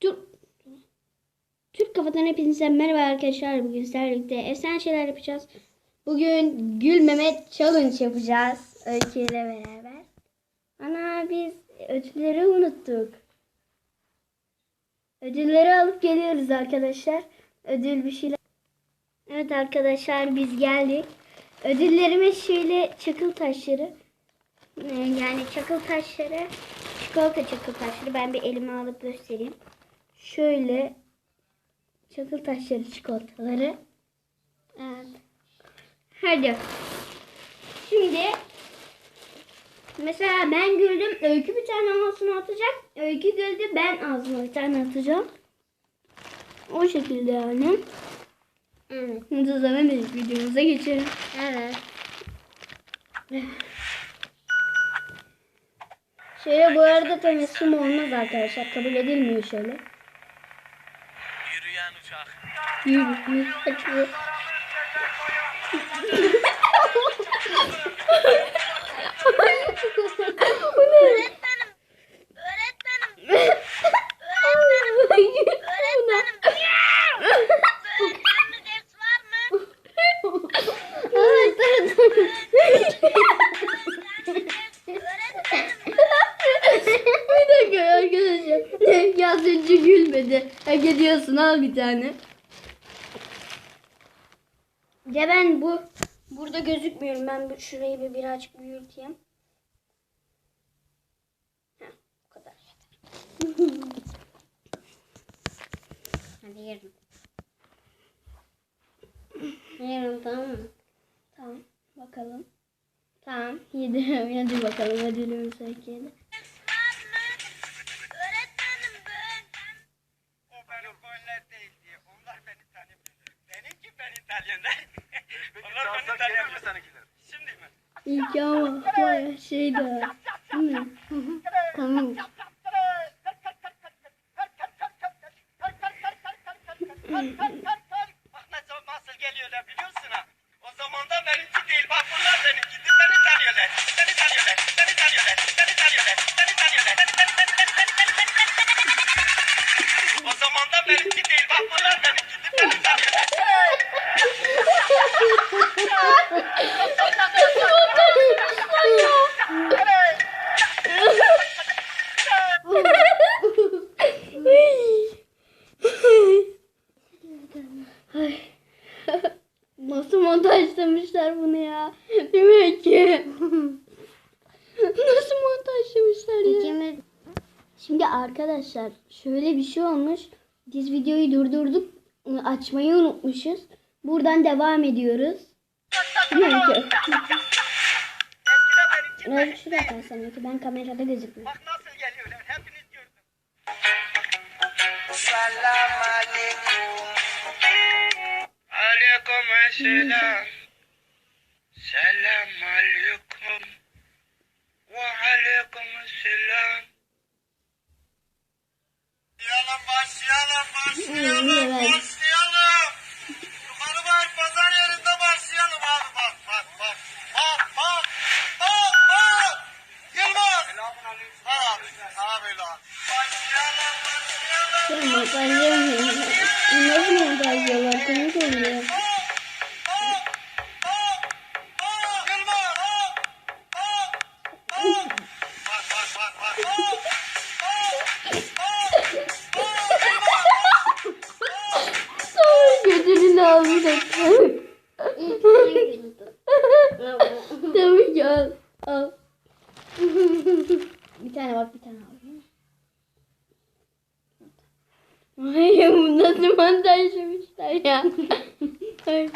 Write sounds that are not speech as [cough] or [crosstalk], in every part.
Türk Türk Kafadan hepinize merhaba arkadaşlar. Bugün sizlerle birlikte efsane şeyler yapacağız. Bugün Gül Mehmet Challenge yapacağız. Öykü ile beraber. Ana biz ödülleri unuttuk. Ödülleri alıp geliyoruz arkadaşlar. Ödül bir şeyler. Evet arkadaşlar biz geldik. Ödüllerimiz şöyle çakıl taşları. Ee, Yani çakıl taşları, çikolata çakıl taşları. Ben bir elime alıp göstereyim. Şöyle çakıl taşları çikolataları. Evet. Hadi. Şimdi mesela ben güldüm. Öykü bir tane ağzına atacak. Öykü güldü. Ben ağzıma bir tane atacağım. O şekilde yani. Evet. O zaman videomuza geçelim. Evet. Şöyle bu arada temizim olmaz arkadaşlar. Kabul edilmiyor şöyle. Yüzünü kaçıyor. Bu? Öğretmenim. Öğretmenim. Öğretmenim. Ediyorsun al bir tane. Ya ben bu burada gözükmüyorum. Ben bu, şurayı bir birazcık büyüteyim. Heh, bu kadar. [laughs] Hadi yarın. Yarın tamam mı? Tamam. Bakalım. Tamam. Yedi. [laughs] Hadi bakalım. Ödülümüz hak yedi. Ama baya. Değil mi? tamam. Bak nasıl, nasıl geliyorlar biliyorsun ha? O zaman da benimki değil. Bak bunlar benimki. Beni tanıyorlar. Beni tanıyorlar. Beni tanıyorlar. Beni tanıyorlar. Beni tanıyorlar. Beni, beni, beni. O zaman da benimki değil. Bak bunlar benimki. Beni tanıyorlar. Ay. Nasıl montajlamışlar bunu ya? Değil ki? Nasıl montajlamışlar ya? İkimiz Şimdi arkadaşlar şöyle bir şey olmuş. Biz videoyu durdurduk. Açmayı unutmuşuz. Buradan devam ediyoruz. Eskiden benimki Evet şuraya kalsam ki ben kamerada gözükmüyorum. Bak nasıl geliyorlar. Hepiniz gördünüz. Selam aleyküm. Aleyküm. Selam Really, like, Hayır bu nasıl montajlamışlar ya. Hayır.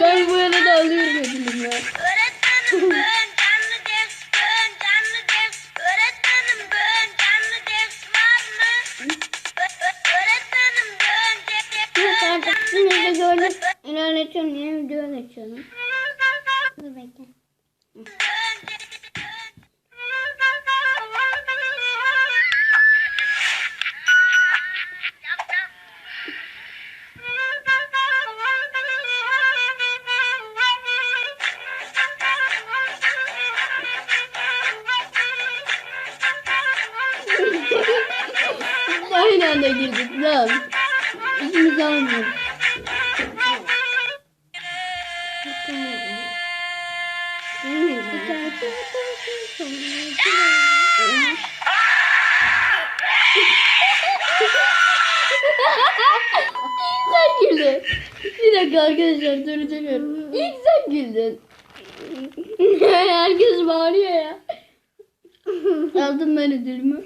Ben bu arada alıyorum. Tamam. İkimiz almıyoruz. İlk sen güldün. Bir dakika arkadaşlar durduruyorum. İlk sen güldün. [laughs] Herkes bağırıyor ya. Aldım ben ödülümü.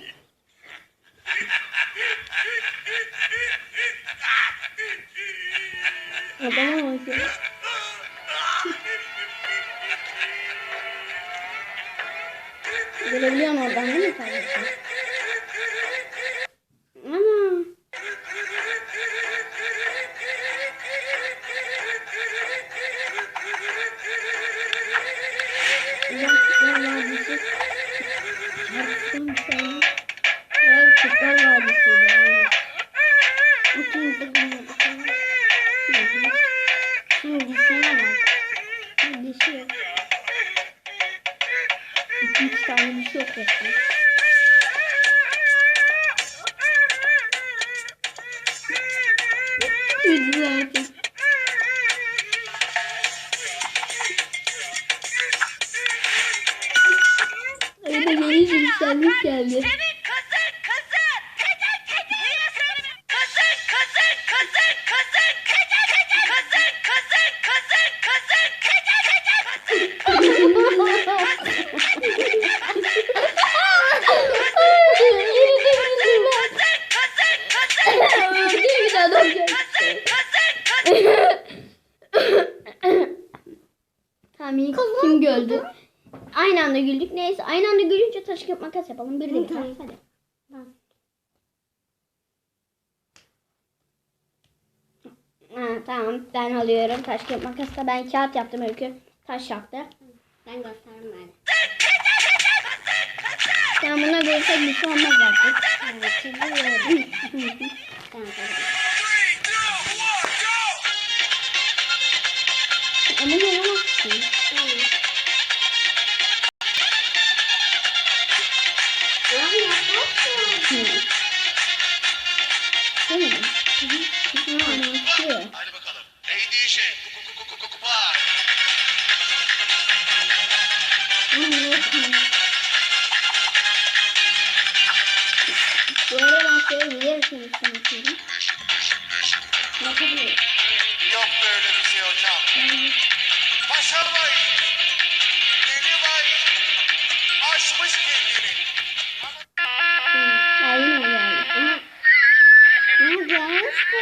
Adama bak ya. Görebiliyor musun oradan değil mi kardeşim? Yükselmiş geldi. Senin kızın kızın. Kızın kızın kızın kızın. Kızın kızın kızın kızın. Kızın kızın. Tamam. Kim güldü? Aynı anda güldük. Neyse aynı anda taş kağıt makas yapalım. Bir de biter. Hadi. Ha, tamam ben alıyorum. Taş kağıt makas da ben kağıt yaptım öykü. Taş yaptı. Ben göstereyim ben. Tamam buna verirsek bir şey olmaz artık. Evet, tamam, tamam. Ama yaramazsın. Hocam. Paşa Bay. Deli Bay. Aşmış kendini. Ya yine mi geldi? Aha. Ne gelmişti?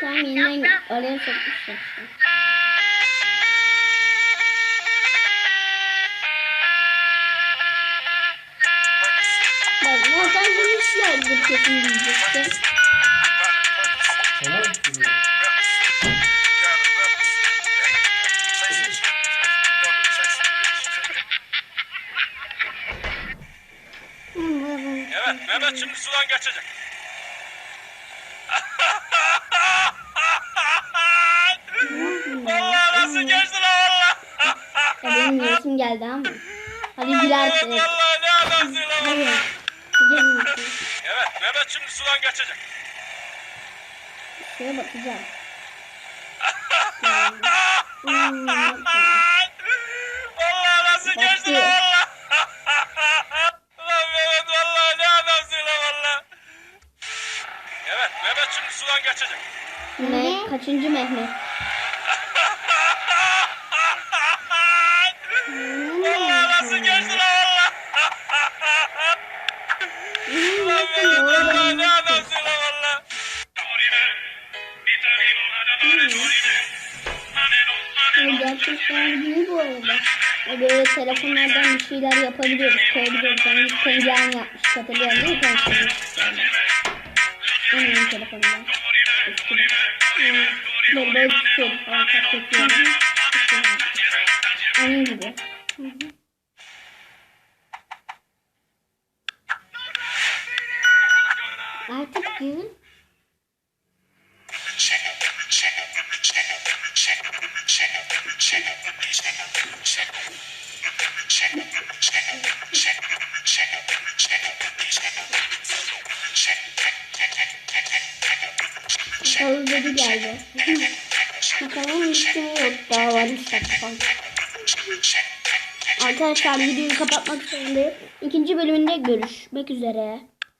Tamam yeniden oraya sokmuşlar işte. Bak montajlamışlardır kesin diyecektim. Evet şimdi sudan geçecek. Vallahi [laughs] nasıl geçti lan valla. Benim resim geldi ama. Hadi gülersin. Vallahi ne adamsın lan valla. Evet Mehmet şimdi sudan geçecek. Şuna bakacağım. [laughs] geçecek. Ne? Kaçıncı Mehmet? [laughs] Vallahi nasıl geçti lan valla. Lan Mehmet vallahi ne adamsın lan valla. Gerçekten iyi bu arada. Ya Böyle telefonlardan bir şeyler yapabiliyoruz, koyabiliyoruz. Yani bir penguen yapmış, hatırlıyor değil mi? Penguen. Onun telefonundan. Tutuyordu falan, kat yapıyordu. Onun gibi. Dedi geldi. Bakalım mi yok. Daha var 3 dakika falan. Arkadaşlar videoyu kapatmak zorundayım. İkinci bölümünde görüşmek üzere.